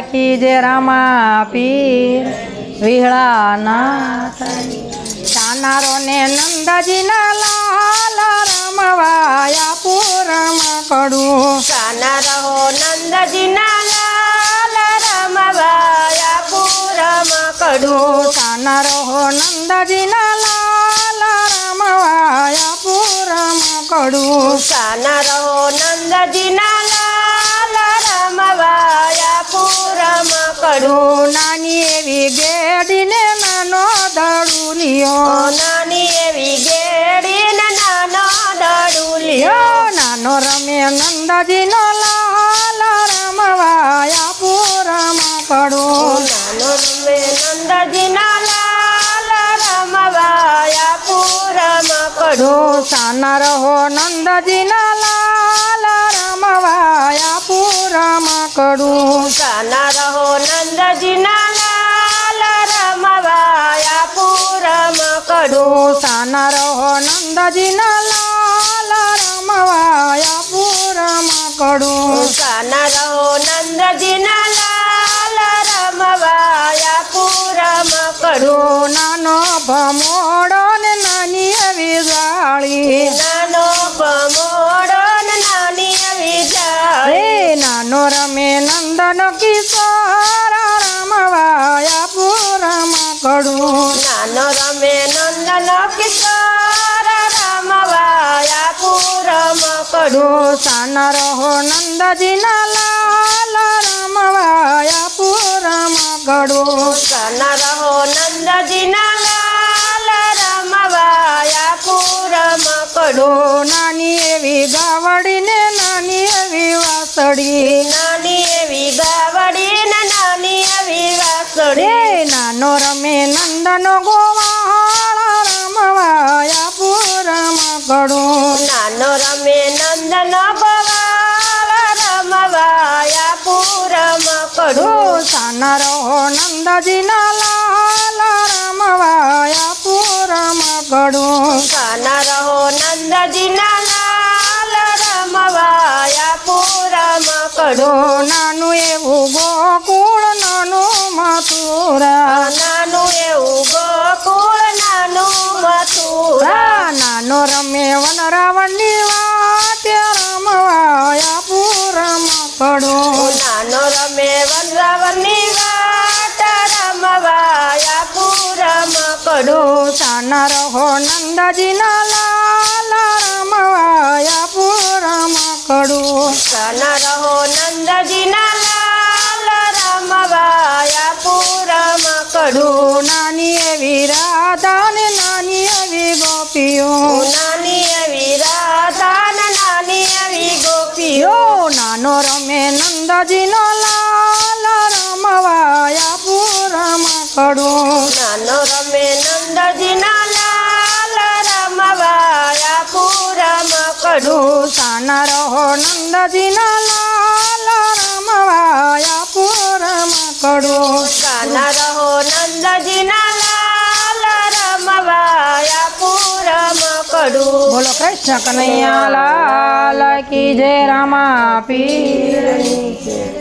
કી જે રામા પીર વિહળાનાથ. ચાનારો ને નંદજીના લાલ રમવાયા પૂરમ કડું. કાના રહો નંદજીના લાલ રમવાયા પૂરમ કડું. ચાનારો હો નંદજીના લાલ રમવાયા પૂરમ કડું. કાના રહો નંદજીના કડું નાની એવી ગેડીને નાનો દડુલિયો નાની એવી ગેડીને નાનો દડુલિયો યો નાનો રમે નંદજીનો લાલ રમવાયા પૂરમાં પડો. નાનો રમે નંદજીના લાલ રમવાયા પૂરમાં પડો. સાના રહો નંદજીના લાલ રમવાયા પૂરમાં કડું કાના રહો નંદજીના લાલ રમવાયા પૂરમાં કડું સાના રહો નંદજીના લાલ રમવાયા પૂરમાં કડું કાના રહો નંદજીના લાલ રમવાયા પૂરમાં કડું નાનો ભમોડો રમે નંદન કિશોર રમવાયા પૂરમાં કડું નાનો રમે નંદન કિશોર રમવાયા પૂરમાં કડું સાન રહો નંદજીના લાલ રમવાયા પૂરમાં કડું સાન રહો નંદજીના વાસળી. નાની એવી ગાવડી ને નાની એવી વાસળી. નાનો રમે નંદનો ગોવાળ રમવાયા પૂરમાં કડું નાનો રમે નંદનો ગોવાળ રમવાયા પૂરમાં કડું સાના રહો નંદજીના લાલ રમવાયા પૂરમાં કડું કડું નાનું એવું ગોકુળ નાનું મથુરા. નાનું એવું ગોકુળ નાનું મથુરા. નાનો રમે વન રાવણની વાટે રમવાયા પૂરમાં પડો. નાનો રમે વનરાવની વાટ રમવાયા પૂરમાં પડો. સાના રહો નંદજીના લાલ કડું નાની એવી રાધા ને નાની એવી ગોપીઓ. નાની એવી રાધા ને નાની એવી ગોપીઓ. નાનો રમે નંદજીનો લાલ રમવાયા પૂરમ કડું નાનો રમે નંદજીના લાલ રમવાયા પૂરમ કડું સાના રહો નંદજીના લાલ રમવાયા પૂરમ કડું સાના નંદજીના લાલ રમવાયા પૂરમ કડું બોલો કૃષ્ણ કનૈયા લાલ કી જય રામા પીર.